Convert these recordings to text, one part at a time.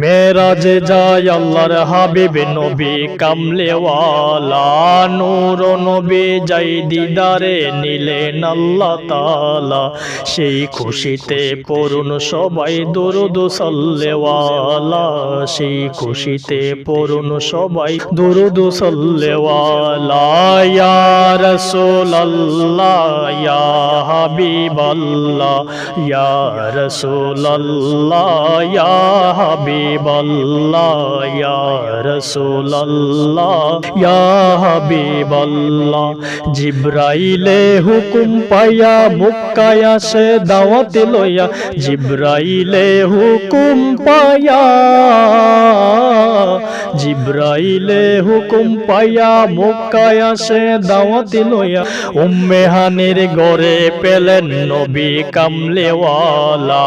মেরাজে যায় আল্লাহর হাবিব নবী, কামলেওয়ালা নূর নবী যাই দিদারে নিলেন আল্লাহ তালা সেই খুশিতে পড়ুন সবাই দুরুদ সাল্লেওয়ালা। সেই খুশিতে পড়ুন সবাই দুরুদ সাল্লেওয়ালা। ইয়া রাসূলুল্লাহ, ইয়া ইয়া ইয়া জিব্রাইলে হুকুম পাইয়া মুকায়া আসে দাওয়াতে লইয়া। জিব্রাইলে হুকুম পাইয়া জিব্রাইলে হুকুম পাইয়া মক্কায় আসে, দাওয়াত লইয়া। উম্মে হানির গড়ে পেলেন নবী কামলেওয়ালা।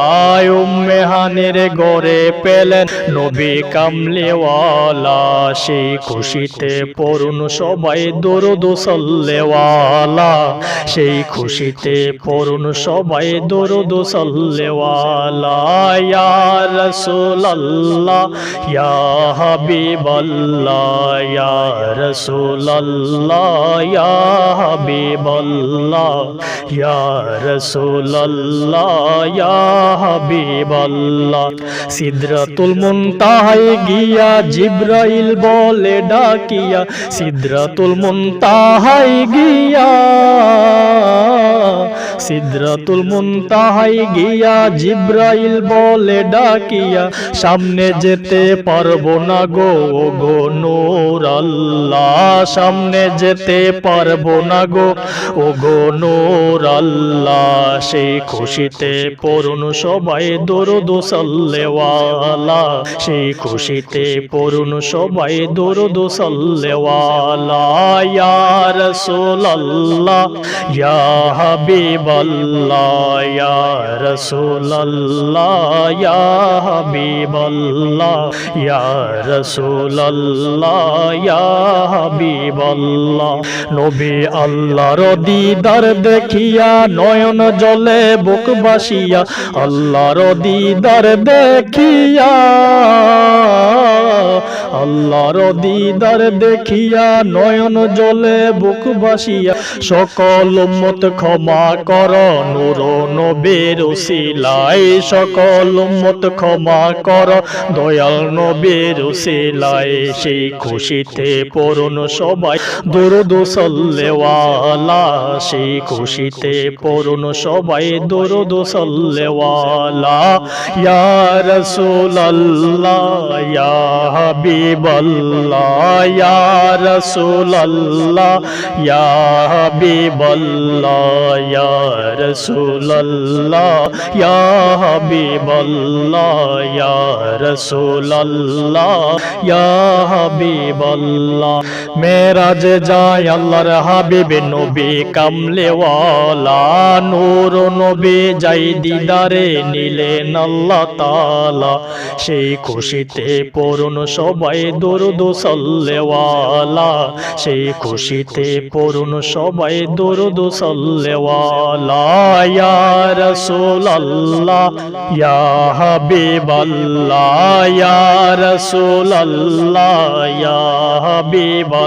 উম্মে হানির গড়ে পেলেন নবী কামলেওয়ালা। সেই খুশিতে পড়ুন সবাই দরুদ সাল্লেওয়ালা। সেই খুশিতে পড়ুন সবাই দরুদ সাল্লেওয়ালা। ইয়া রাসূলুল্লাহ, ইয়া সিদরাতুল মুনতাহায় গিয়া জিব্রাইল বলে ডাকিয়া, সিদরাতুল মুনতাহায় গিয়া, সিদরাতুল মুনতাহায় গিয়া জিব্রাইল বলে ডাকিয়া, সামনে যেতে পারব না গো গো নোর আল্লাহ। সামনে যেতে পারব না গো। ও গো নূর আল্লাহ সেই খুশিতে পড়ুন সবাই দরুদ সাল্লেওয়ালা। সেই খুশিতে পড়ুন সবাই দরুদ সাল্লেওয়ালা। ইয়া রাসূলুল্লাহ, ইয়া হাবিবাল্লাহ, ইয়া রাসূলুল্লাহ, ইয়া হাবিবাল্লাহ, ইয়া রাসূলুল্লাহ, ইয়া হাবিবাল্লাহ নবী আল্লাহর দিদার দেখিয়া নয়ন জলে বুক বাসিয়া, আল্লাহর দিদার দেখিয়া, আল্লাহর দিদার দেখিয়া নয়ন জলে বুক বাসিয়া, সকল উম্মত ক্ষমা কর, নূর নবীর উসিলাই সকল উম্মত ক্ষমা কর, দয়াল নবীর উসিলাই সেই খুশিতে পড়ুন সবাই দরুদ সাল্লেওয়ালা সেই খুশিতে পড়ুন সবাই দরুদ সাল্লেওয়ালা ইয়া রাসূলুল্লাহ, ইয়া হাবিবাল্লাহ, ইয়া রাসূলুল্লাহ, ইয়া হাবিবাল্লাহ, ইয়া রাসূলুল্লাহ, ইয়া হাবিবাল্লাহ, ইয়া রাসূলুল্লাহ, ইয়া হাবিবাল্লাহ। মেরাজে যায় আল্লাহর হাবিব নবী, কামলেওয়ালা নূর নবী, যাই দিদারে নিলেন আল্লাহ তাআলা। সেই খুশিতে পড়ুন সবাই দরুদ সাল্লেওয়ালা। সেই খুশিতে পড়ুন সবাই দরুদ সাল্লেওয়ালা। ইয়া রাসূলুল্লাহ, ইয়া হাবিবাল্লাহ, ইয়া রাসূলুল্লাহ, ইয়া হাবিবাল্লাহ।